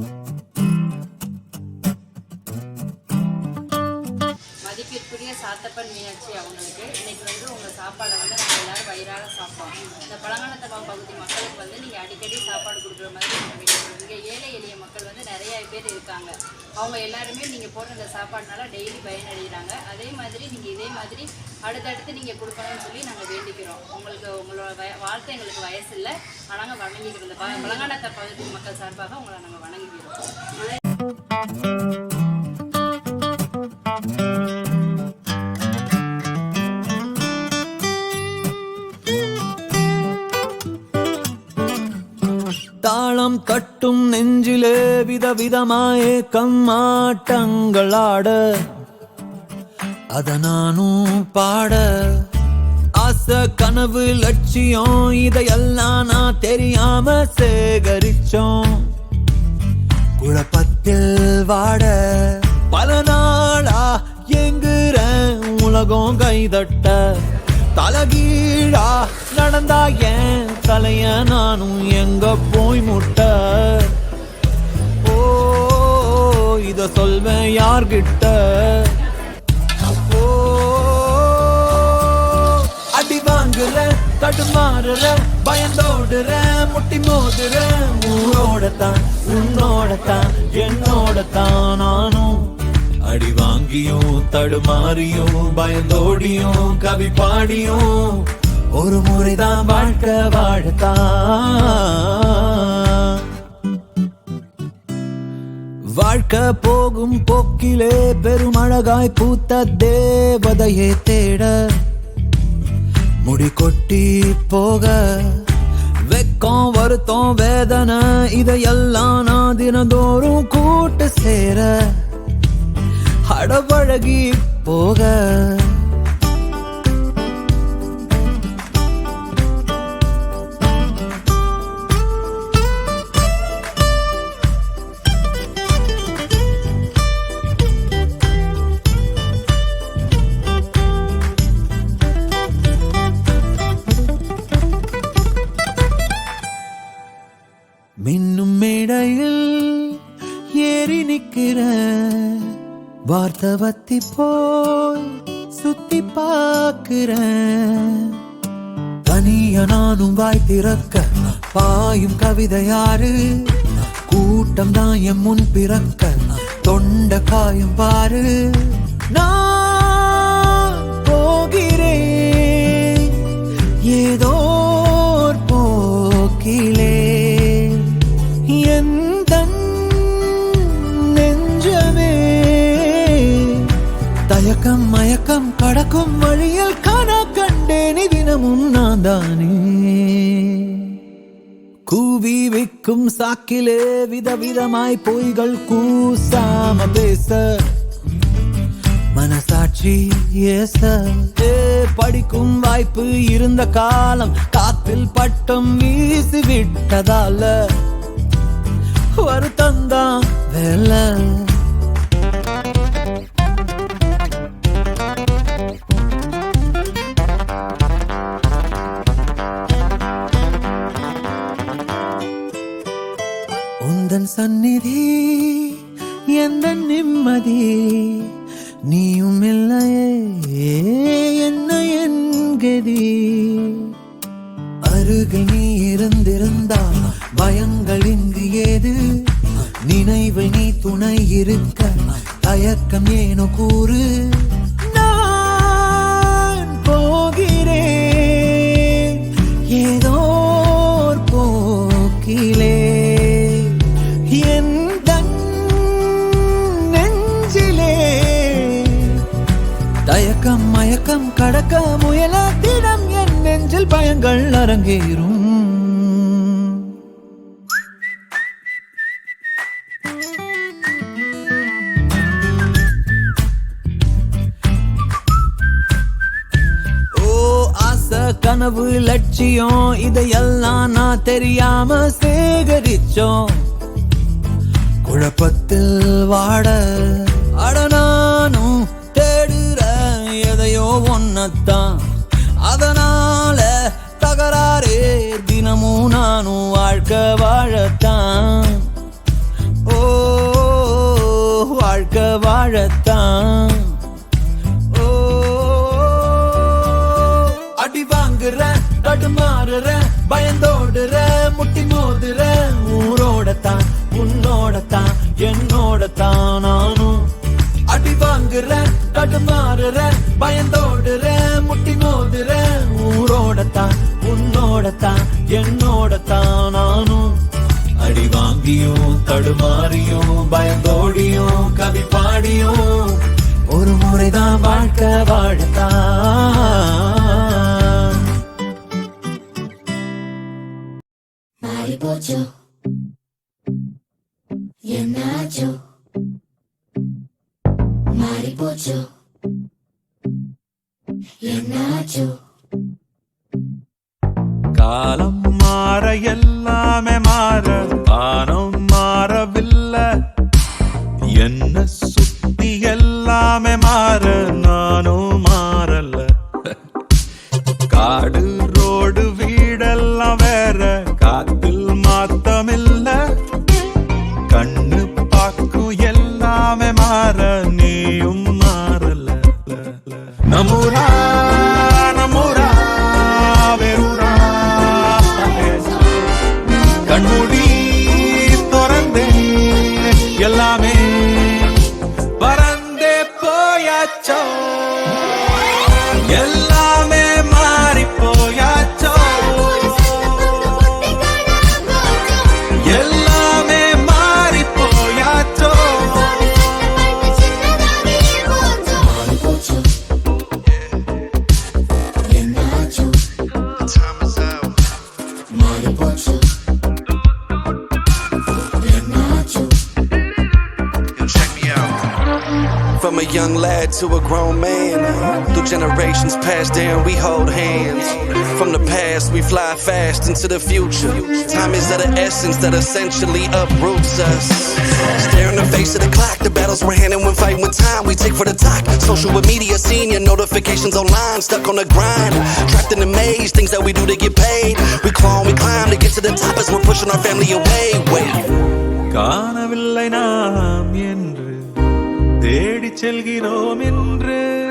Thank you. மதிப்பிற்குரிய சாத்தப்பன் மீனாட்சி அவங்களுக்கு. இன்னைக்கு வந்து உங்கள் சாப்பாடை வந்து நாங்கள் எல்லாரும் வயிறாக சாப்பிட்டோம். இந்த பழங்காலத்தப்பா பகுதி மக்களுக்கு வந்து நீங்கள் அடிக்கடி சாப்பாடு கொடுக்குற மாதிரி நாங்கள் இங்கே ஏழை எளிய மக்கள் வந்து நிறைய பேர் இருக்காங்க. அவங்க எல்லாருமே நீங்கள் போடுற இந்த சாப்பாடுனால டெய்லி பயனடைகிறாங்க. அதே மாதிரி நீங்கள் இதே மாதிரி அடுத்தடுத்து நீங்கள் கொடுக்கணும்னு சொல்லி நாங்கள் வேண்டிக்கிறோம். உங்களுக்கு உங்களோட வய வாழ்க்கை எங்களுக்கு வயசு இல்லை. ஆனால் நாங்கள் வணங்கிக்கிறோம். இந்த பழங்காலத்த பகுதி மக்கள் சார்பாக உங்களை நாங்கள் வணங்கிக்கிறோம். தாளம் தட்டும் நெஞ்சிலே விதவிதமாயே கம்மாட்டங்களாட அத நானும் பாட. ஆசை கனவு லட்சியம் இதையெல்லாம் நான் தெரியாம சேகரிச்சோம். குழப்பத்தில் வாட பல நாளா எங்குறேன் உலகம் கைதட்ட. தலகீழா நடந்தா ஏன் தலைய நானும் எங்க போய் முட்ட? ஓ இத சொல்வேன் யார்கிட்ட? ஓ அடி வாங்குற தடுமாறுற பயந்தோடுற முட்டி மோதுற உன்னோடத்தான் உன்னோடத்தான் என்னோடத்தான் நானும். அடி வாங்கியும் தடுமாறியும் பயந்தோடியும் கவி பாடியும் ஒரு முறைதான் வாழ்க்கை வாழத்தான் வாழ்க்கை போகும் போக்கிலே பெருமழகாய் பூத்த தேவதையை தேட. முடி கொட்டி போக வெக்கம் வருத்தம் வேதனை இதையெல்லாம் நான் தினந்தோறும் கூட்டு சேர. அடவழகி போக. வார்த்தவத்தி போய் சுத்தி பார்க்கிறேன். தனிய நானும் வாய் திறக்க பாயும் கவிதை யாரு? கூட்டம் தான் என் முன் பிறக்க தொண்ட காயும் பாரு. நான் தயக்கம் மயக்கம் கடக்கும் வழியில் காணா கண்டேனி. தினமும் நான் தானே. கூவி விக்கும் சாக்கிலே விதவிதமாய் பொய்கள் கூசாம பேச. மனசாட்சி ஏச படிக்கும் வாய்ப்பு இருந்த காலம் காத்தில் பட்டம் வீசி விட்டதால. வருத்தந்தான் வேலை. சந்நிதி எந்த நிம்மதி? நீயும் இல்லையே என்ன என்கதி அருகில் நீ இருந்திருந்தா பயங்கள் இங்கு ஏது? நினைவில் நீ துணை இருக்க தயக்கம் ஏனோ கூறு? மயக்கம் கடக்க முயலாத்திடம் என் நெஞ்சில் பயங்கள் அரங்கேறும். கனவு லட்சியம் இதையெல்லாம் நான் தெரியாம சேகரிச்சோம். குழப்பத்தில் வாட வாழ்க்க வாழத்தான். ஓ வாழ்க்க வாழத்தான். வாங்கியும் தடுமாறியும் பயந்தோடியும் கவி பாடியும் ஒரு முறைதான் வாழ்க்கை வாழத்தான். மாறிப்போச்சோ? என்னாச்சோ? மாறிப்போச்சோ? என்னாச்சோ? காலம் மாற எல்லாமே மாற வானம் மாறவில்லை. என்ன சுத்தி a young lad to a grown man, through generations passed down, we hold hands. From the past, we fly fast into the future. Time is of the essence that essentially uproots us. Stare in the face of the clock, the battles we're handing when fighting with time. We take for the talk. Social media, senior notifications online, stuck on the grind. Trapped in the maze, things that we do to get paid. We claw, we climb to get to the top as we're pushing our family away. Wait. காணவில்லை நாம் என்று தேடிச் செல்கிறோம் என்று.